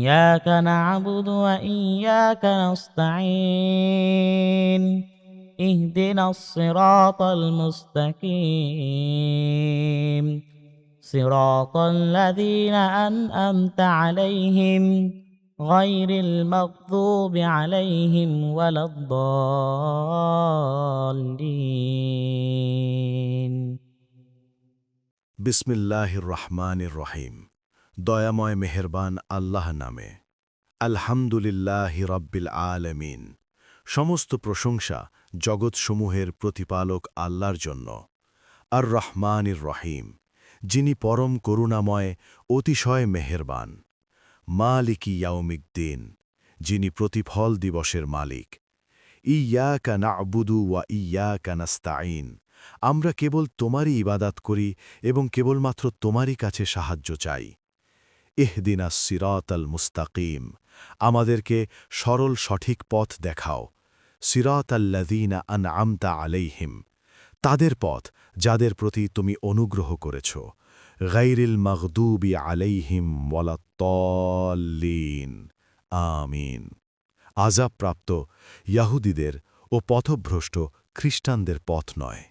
إياك نعبد وإياك نستعين. اهدنا الصراط المستقيم. صراط الذين أنأمت عليهم غير المغضوب عليهم ولا الضالين. بسم الله الرحمن الرحيم. দয়াময় মেহেরবান আল্লাহ নামে। আলহামদুলিল্লাহ রব্বিল আলমিন। সমস্ত প্রশংসা জগৎসমূহের প্রতিপালক আল্লাহর জন্য। আর রহমানির রহিম, যিনি পরম করুণাময়, অতিশয় মেহেরবান। মালিকি ইয়াউমিকদিন যিনি প্রতিফল দিবসের মালিক। ইয়া কানা আবুদু ওয়া ইয়া কানাস্তাইন আমরা কেবল তোমারই ইবাদাত করি এবং কেবলমাত্র তোমারই কাছে সাহায্য চাই। ইহদিনা সিরাত আল মুস্তাকিম, আমাদেরকে সরল সঠিক পথ দেখাও। সিরাত আল্লাদিনা আন আমতা আলাইহিম, তাদের পথ যাদের প্রতি তুমি অনুগ্রহ করেছ। গাইরিল মগদুবি আলাইহিম ওয়ালাত্তলিন আমিন। আজাবপ্রাপ্ত ইয়াহুদিদের ও পথভ্রষ্ট খ্রিস্টানদের পথ নয়।